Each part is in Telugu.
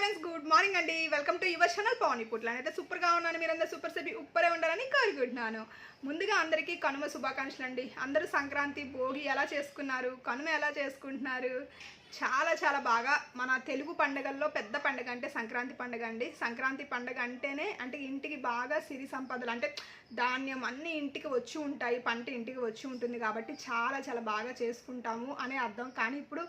ఫ్రెండ్స్ గుడ్ మార్నింగ్ అండి. Welcome to your channel Pavan ఇప్పుడు అయితే సూపర్గా ఉన్నాను. మీరందరూ సూపర్ సెబి ఉప్పరే ఉండాలని కోరుకుంటున్నాను. ముందుగా అందరికీ కనుమ శుభాకాంక్షలు అండి. అందరూ సంక్రాంతి భోగి ఎలా చేసుకున్నారు? కనుమ ఎలా చేసుకుంటున్నారు? చాలా చాలా బాగా మన తెలుగు పండుగల్లో పెద్ద పండుగ అంటే సంక్రాంతి పండుగ అండి. సంక్రాంతి పండుగ అంటేనే అంటే ఇంటికి బాగా సిరి సంపదలు అంటే ధాన్యం అన్ని ఇంటికి వచ్చి ఉంటాయి. పంట ఇంటికి వచ్చి ఉంటుంది కాబట్టి చాలా చాలా బాగా చేసుకుంటాము అనే అర్థం. కానీ ఇప్పుడు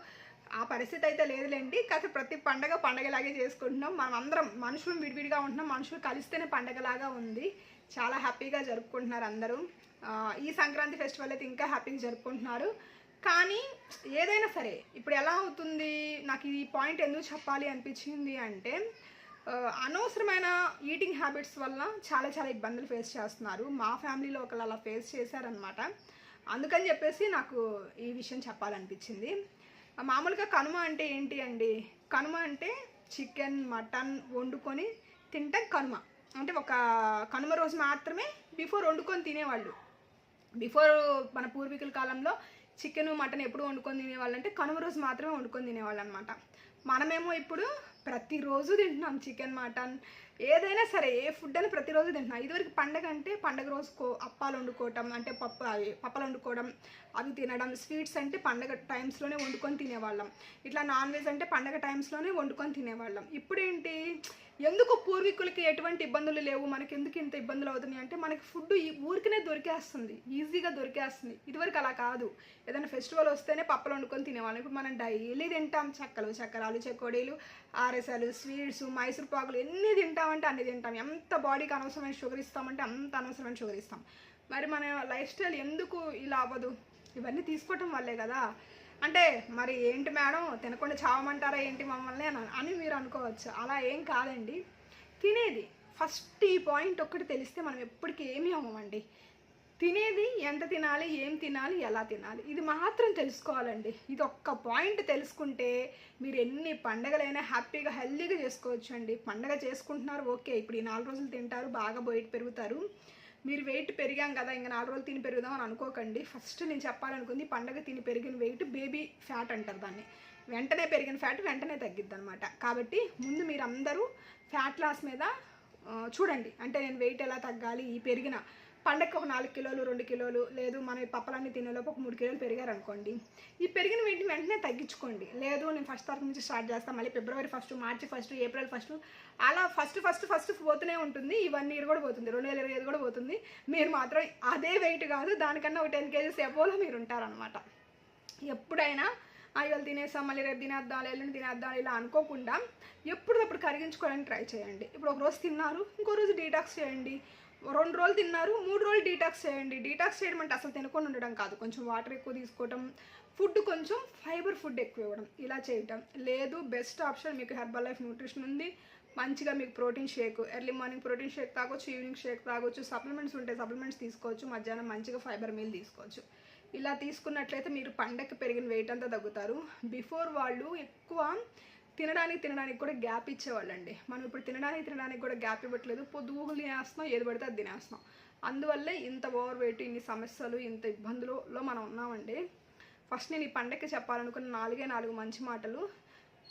ఆ పరిస్థితి అయితే లేదులేండి. కాస్త ప్రతి పండగ పండగలాగే చేసుకుంటున్నాం. మనం అందరం మనుషులు విడివిడిగా ఉంటున్నాం. మనుషులు కలిస్తేనే పండగలాగా ఉంది. చాలా హ్యాపీగా జరుపుకుంటున్నారు అందరూ. ఈ సంక్రాంతి ఫెస్టివల్ అయితే ఇంకా హ్యాపీగా జరుపుకుంటున్నారు. కానీ ఏదైనా సరే ఇప్పుడు ఎలా అవుతుంది? నాకు ఈ పాయింట్ ఎందుకు చెప్పాలి అనిపించింది అంటే అనవసరమైన ఈటింగ్ హ్యాబిట్స్ వల్ల చాలా చాలా ఇబ్బందులు ఫేస్ చేస్తున్నారు. మా ఫ్యామిలీలో ఒకళ్ళు అలా ఫేస్ చేశారనమాట అందుకని చెప్పేసి నాకు ఈ విషయం చెప్పాలనిపించింది. మామూలుగా కనుమ అంటే ఏంటి అండి? కనుమ అంటే చికెన్ మటన్ వండుకొని తింటాం కనుమ. అంటే ఒక కనుమ రోజు మాత్రమే బిఫోర్ వండుకొని తినేవాళ్ళు. బిఫోర్ మన పూర్వీకుల కాలంలో చికెన్ మటన్ ఎప్పుడు వండుకొని తినేవాళ్ళు అంటే కనుమ రోజు మాత్రమే వండుకొని తినేవాళ్ళు అనమాట మనమేమో ఇప్పుడు ప్రతిరోజు తింటున్నాం చికెన్ మటన్ ఏదైనా సరే ఏ ఫుడ్ అని ప్రతిరోజు తింటున్నాం. ఇదివరకు పండగ అంటే పండగ రోజు కో అప్పాలు వండుకోవటం అంటే పప్పు అవి పప్పలు వండుకోవడం అవి తినడం స్వీట్స్ అంటే పండగ టైమ్స్లోనే వండుకొని తినేవాళ్ళం. ఇట్లా నాన్ వెజ్ అంటే పండగ టైమ్స్లోనే వండుకొని తినేవాళ్ళం. ఇప్పుడేంటి? ఎందుకు పూర్వీకులకి ఎటువంటి ఇబ్బందులు లేవు? మనకి ఎందుకు ఇంత ఇబ్బందులు అవుతున్నాయి? అంటే మనకి ఫుడ్ ఈ ఊరికనే దొరికేస్తుంది. ఈజీగా దొరికేస్తుంది. ఇదివరకు అలా కాదు. ఏదైనా ఫెస్టివల్ వస్తేనే పప్పలు వండుకొని తినేవాళ్ళం. ఇప్పుడు మనం డైలీ తింటాం. చక్కలు చక్కరాలు చెకోడీలు ఆరెసాలు స్వీట్స్ మైసూర్ పాకులు ఎన్ని తింటామంటే అన్ని తింటాం. ఎంత బాడీకి అనవసరమైన షుగర్ ఇస్తామంటే అంత అనవసరమైన షుగర్ ఇస్తాం. మరి మన లైఫ్ స్టైల్ ఎందుకు ఇలా అవ్వదు? ఇవన్నీ తీసుకోవటం వల్లే కదా. అంటే మరి ఏంటి మేడం? తినకుండా చావమంటారా ఏంటి మమ్మల్ని అని అని మీరు అనుకోవచ్చు. అలా ఏం కాదండి. తినేది. ఫస్ట్ ఈ పాయింట్ ఒక్కటి తెలిస్తే మనం ఎప్పటికీ ఏమీ అవ్వమండి. తినేది ఎంత తినాలి ఏం తినాలి ఎలా తినాలి? ఇది మాత్రం తెలుసుకోవాలండి. ఇది ఒక్క పాయింట్ తెలుసుకుంటే మీరు ఎన్ని పండగలైనా హ్యాపీగా హెల్దీగా చేసుకోవచ్చు అండి పండగ చేసుకుంటున్నారు ఓకే. ఇప్పుడు ఈ నాలుగు రోజులు తింటారు బాగా బయట పెరుగుతారు. మీరు వెయిట్ పెరిగాం కదా ఇంకా నాలుగు రోజులు తిని పెరుగుదాం అని అనుకోకండి. ఫస్ట్ నేను చెప్పాలనుకుంది పండగ తిని పెరిగిన వెయిట్ బేబీ ఫ్యాట్ అంటారు దాన్ని. వెంటనే పెరిగిన ఫ్యాట్ వెంటనే తగ్గిద్ది అనమాట కాబట్టి ముందు మీరు అందరూ ఫ్యాట్ లాస్ మీద చూడండి. అంటే నేను వెయిట్ ఎలా తగ్గాలి ఈ పెరిగిన పండగకి ఒక నాలుగు కిలోలు రెండు కిలోలు లేదు మన పప్పలన్నీ తినేలోపు ఒక మూడు కిలోలు పెరిగారు అనుకోండి ఈ పెరిగిన వీటిని వెంటనే తగ్గించుకోండి. లేదు నేను ఫస్ట్ తారీఖు నుంచి స్టార్ట్ చేస్తాను మళ్ళీ ఫిబ్రవరి ఫస్ట్ మార్చి ఫస్ట్ ఏప్రిల్ ఫస్ట్ అలా ఫస్ట్ ఫస్ట్ ఫస్ట్ పోతూనే ఉంటుంది. ఈ వన్ ఇయర్ కూడా పోతుంది. రెండు వేల ఇరవై ఐదు కూడా పోతుంది. మీరు మాత్రం అదే వెయిట్ కాదు దానికన్నా ఒక టెన్ కేజీస్ ఎబోలో మీరు ఉంటారనమాట ఎప్పుడైనా అయ్యో తినేసాం మళ్ళీ రేపు తినేద్దాం ఎల్లుండి తినేద్దాం ఇలా అనుకోకుండా ఎప్పుడప్పుడు కరిగించుకోవడానికి ట్రై చేయండి. ఇప్పుడు ఒక రోజు తిన్నారు ఇంకో రోజు డీటాక్స్ చేయండి. రెండు రోజులు తిన్నారు మూడు రోజులు డీటాక్స్ చేయండి. డీటాక్స్ చేయడం అంటే అసలు తినకుండా ఉండడం కాదు. కొంచెం వాటర్ ఎక్కువ తీసుకోవడం ఫుడ్ కొంచెం ఫైబర్ ఫుడ్ ఎక్కువ ఇవ్వడం ఇలా చేయటం. లేదు బెస్ట్ ఆప్షన్ మీకు హెర్బల్ లైఫ్ న్యూట్రిషన్ ఉంది. మంచిగా మీకు protein shake early morning protein shake తాగొచ్చు ఈవినింగ్ షేక్ తాగొచ్చు సప్లిమెంట్స్ ఉంటే సప్లిమెంట్స్ తీసుకోవచ్చు మధ్యాహ్నం మంచిగా ఫైబర్ మీల్ తీసుకోవచ్చు. ఇలా తీసుకున్నట్లయితే మీరు పండగకి పెరిగిన వెయిట్ అంతా తగ్గుతారు. బిఫోర్ వాళ్ళు ఎక్కువ తినడానికి తినడానికి కూడా గ్యాప్ ఇచ్చేవాళ్ళండి. మనం ఇప్పుడు తినడానికి తినడానికి కూడా గ్యాప్ ఇవ్వట్లేదు. పొద్దుగులు తినేస్తున్నాం ఏది పడితే అది తినేస్తున్నాం. అందువల్లే ఇంత ఓవర్ వెయిట్ ఇన్ని సమస్యలు ఇంత ఇబ్బందులలో మనం ఉన్నామండి. ఫస్ట్ నేను ఈ పండగకి చెప్పాలనుకున్న నాలుగే నాలుగు మంచి మాటలు.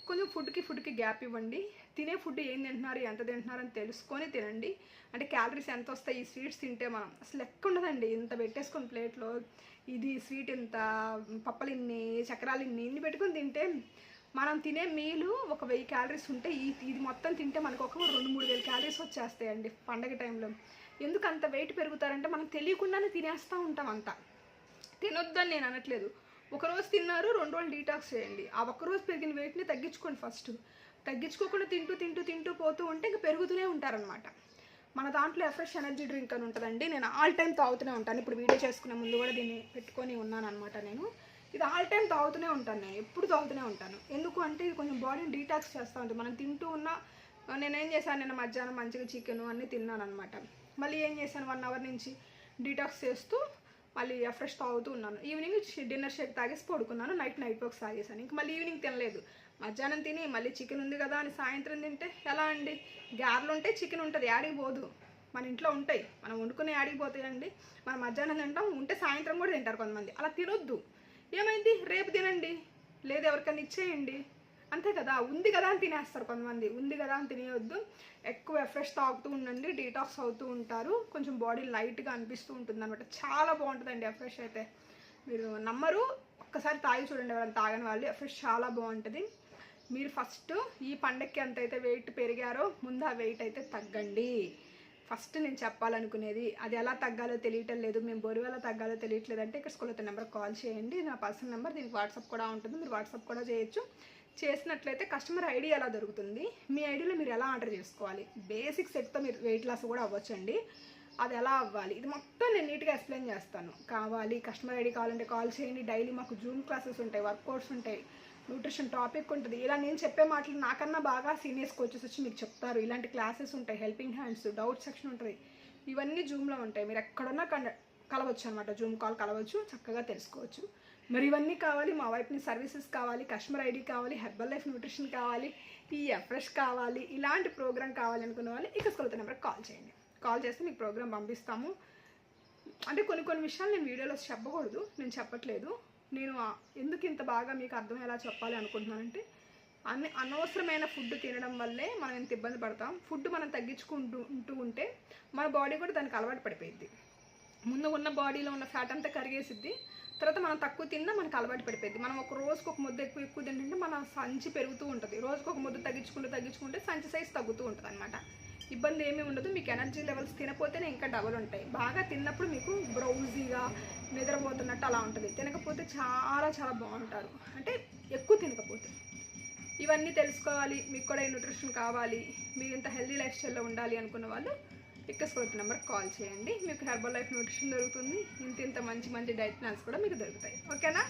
కొంచెం ఫుడ్కి ఫుడ్కి గ్యాప్ ఇవ్వండి. తినే ఫుడ్ ఏం తింటున్నారు ఎంత తింటున్నారు అని తెలుసుకొని తినండి. అంటే క్యాలరీస్ ఎంత వస్తాయి ఈ స్వీట్స్ తింటే మనం అసలు లెక్క ఉండదండి. ఇంత పెట్టేసుకొని ప్లేట్లో ఇది స్వీట్ ఇంత పప్పలు ఇన్ని చక్రాలు ఇన్ని ఇన్ని పెట్టుకొని తింటే మనం తినే మీలు ఒక వెయ్యి క్యాలరీస్ ఉంటే ఈ ఇది మొత్తం తింటే మనకు ఒక రెండు మూడు వేల క్యాలరీస్ వచ్చేస్తాయండి పండగ టైంలో ఎందుకు అంత వెయిట్ పెరుగుతారంటే మనం తెలియకుండానే తినేస్తూ ఉంటాం అంతా. తినొద్దని నేను అనట్లేదు. ఒక రోజు తిన్నారు రెండు రోజులు డీటాక్స్ చేయండి. ఆ ఒక్క రోజు పెరిగిన వెయిట్ని తగ్గించుకోండి ఫస్ట్ తగ్గించుకోకుండా తింటూ తింటూ తింటూ పోతూ ఉంటే ఇంకా పెరుగుతూనే ఉంటారనమాట మన దాంట్లో ఎఫ్రెష్ ఎనర్జీ డ్రింక్ అని ఉంటుందండి. నేను ఆల్ టైం తాగుతూనే ఉంటాను. ఇప్పుడు వీడియో చేసుకునే ముందు కూడా దీన్ని పెట్టుకొని ఉన్నాను అనమాట నేను. ఇది ఆల్ టైం తాగుతూనే ఉంటాను నేను ఎప్పుడు తాగుతూనే ఉంటాను. ఎందుకు అంటే ఇది కొంచెం బాడీని డీటాక్స్ చేస్తూ ఉంటుంది. మనం తింటూ ఉన్న నేనేం చేశాను నిన్న మధ్యాహ్నం మంచిగా చికెన్ అన్నీ తిన్నాను అనమాట మళ్ళీ ఏం చేశాను వన్ అవర్ నుంచి డీటాక్స్ చేస్తూ మళ్ళీ ఫ్రెష్ తాగుతూ ఉన్నాను. ఈవినింగ్ డిన్నర్ షేక్ తాగేసి పడుకున్నాను నైట్ నైట్ బాక్స్ తాగేసాను ఇంక మళ్ళీ ఈవినింగ్ తినలేదు. మధ్యాహ్నం తిని మళ్ళీ చికెన్ ఉంది కదా అని సాయంత్రం తింటే ఎలా అండి? గారెలు ఉంటే చికెన్ ఉంటుంది యాడికి పోదు. మన ఇంట్లో ఉంటాయి. మనం వండుకునే యాడికి పోతాయండి. మనం మధ్యాహ్నం తింటాం ఉంటే సాయంత్రం కూడా తింటారు కొంతమంది. అలా తినొద్దు. ఏమైంది? రేపు తినండి. లేదు ఎవరికైనా ఇచ్చేయండి. అంతే కదా? ఉంది కదా అని తినేస్తారు కొంతమంది. ఉంది కదా అని తినేయొద్దు. ఎక్కువ ఫ్రెష్ తాగుతూ ఉండండి డీటాక్స్ అవుతూ ఉంటారు. కొంచెం బాడీ లైట్గా అనిపిస్తూ ఉంటుంది అనమాట చాలా బాగుంటుందండి ఎఫ్రెష్ అయితే. మీరు నమ్మరు. ఒక్కసారి తాగి చూడండి ఎవరైనా తాగని వాళ్ళు. ఎఫ్రెష్ చాలా బాగుంటుంది. మీరు ఫస్ట్ ఈ పండక్కి ఎంతైతే వెయిట్ పెరిగారో ముందు ఆ వెయిట్ అయితే తగ్గండి. ఫస్ట్ నేను చెప్పాలనుకునేది అది ఎలా తగ్గాలో తెలియటం లేదు. మేము బరువు ఎలా తగ్గాలో తెలియట్లేదు అంటే ఇక్కడ స్కూల్ నెంబర్ కాల్ చేయండి. నా పర్సనల్ నెంబర్ దీనికి వాట్సాప్ కూడా ఉంటుంది. మీరు వాట్సాప్ కూడా చేయొచ్చు. చేసినట్లయితే కస్టమర్ ఐడి ఎలా దొరుకుతుంది? మీ ఐడిలో మీరు ఎలా ఆర్డర్ చేసుకోవాలి? బేసిక్ సెట్తో మీరు వెయిట్ లాస్ కూడా అవ్వచ్చండి. అది ఎలా అవ్వాలి? ఇది మొత్తం నేను నీట్గా ఎక్స్ప్లెయిన్ చేస్తాను. కావాలి కస్టమర్ ఐడి కావాలంటే కాల్ చేయండి. డైలీ మాకు జూమ్ క్లాసెస్ ఉంటాయి వర్కౌట్స్ ఉంటాయి న్యూట్రిషన్ టాపిక్ ఉంటుంది. ఇలా నేను చెప్పే మాటలు నాకన్నా బాగా సీనియర్స్ కోచెస్ వచ్చి మీకు చెప్తారు. ఇలాంటి క్లాసెస్ ఉంటాయి హెల్పింగ్ హ్యాండ్స్ డౌట్ సెక్షన్ ఉంటుంది. ఇవన్నీ జూమ్లో ఉంటాయి. మీరు ఎక్కడున్నా కండ కలవచ్చు అనమాట జూమ్ కాల్ కలవచ్చు చక్కగా తెలుసుకోవచ్చు. మరి ఇవన్నీ కావాలి మా వైపు నుంచి సర్వీసెస్ కావాలి కస్టమర్ ఐడి కావాలి హెర్బల్ లైఫ్ న్యూట్రిషన్ కావాలి ఈ ఎఫ్రెష్ కావాలి ఇలాంటి ప్రోగ్రామ్ కావాలి అనుకున్న వాళ్ళు ఇక స్కూల్తో నెంబర్కి కాల్ చేయండి. కాల్ చేస్తే మీకు ప్రోగ్రామ్ పంపిస్తాము. అంటే కొన్ని కొన్ని విషయాలు నేను వీడియోలో చెప్పకూడదు నేను చెప్పట్లేదు. నేను ఎందుకు ఇంత బాగా మీకు అర్థమయ్యేలా చెప్పాలి అనుకుంటున్నానంటే అన్ని అనవసరమైన ఫుడ్ తినడం వల్లే మనం ఇంత ఇబ్బంది పడతాం. ఫుడ్ మనం తగ్గించుకుంటూ ఉంటూ ఉంటే మన బాడీ కూడా దానికి అలవాటు పడిపోయింది ముందు ఉన్న బాడీలో ఉన్న ఫ్యాట్ అంతా కరిగేసిద్ది. తర్వాత మనం తక్కువ తిన్నా మనకు అలవాటు పడిపోయింది మనం ఒక రోజుకు ఒక ముద్ద ఎక్కువ ఎక్కువ తింటుంటే మన సంచి పెరుగుతూ ఉంటుంది. రోజుకు ఒక ముద్ద తగ్గించుకుంటూ తగ్గించుకుంటే సంచి సైజ్ తగ్గుతూ ఉంటుంది అనమాట ఇబ్బంది ఏమీ ఉండదు మీకు ఎనర్జీ లెవెల్స్ తినపోతేనే ఇంకా డబల్ ఉంటాయి. బాగా తిన్నప్పుడు మీకు బ్రౌజీగా నిద్రపోతున్నట్టు అలా ఉంటుంది. తినకపోతే చాలా చాలా బాగుంటారు. అంటే ఎక్కువ తినకపోతే. ఇవన్నీ తెలుసుకోవాలి మీకు కూడా ఈ న్యూట్రిషన్ కావాలి మీరు ఇంత హెల్దీ లైఫ్ స్టైల్లో ఉండాలి అనుకున్న వాళ్ళు ఇక్కడ స్కూల్ నెంబర్కి కాల్ చేయండి. మీకు హెర్బల్ లైఫ్ న్యూట్రిషన్ దొరుకుతుంది. ఇంత ఇంత మంచి మంచి డైట్ ప్లాన్స్ కూడా మీకు దొరుకుతాయి. ఓకేనా?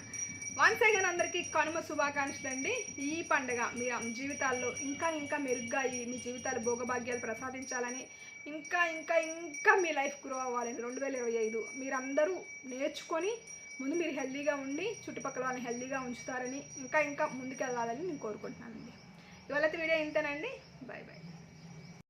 వన్స్ అగైన్ అందరికీ కనుమ శుభాకాంక్షలు అండి. ఈ పండుగ మీ జీవితాల్లో ఇంకా ఇంకా మెరుగ్గా ఈ మీ జీవితాలు భోగభాగ్యాలు ప్రసాదించాలని ఇంకా ఇంకా ఇంకా మీ లైఫ్ గ్రో అవ్వాలని రెండు వేల ఇరవై ఐదు మీరందరూ నేర్చుకొని ముందు మీరు హెల్దీగా ఉండి చుట్టుపక్కల వాళ్ళని హెల్దీగా ఉంచుతారని ఇంకా ఇంకా ముందుకెళ్ళాలని నేను కోరుకుంటున్నానండి. ఇవాళ వీడియో ఇంతేనండి. Bye bye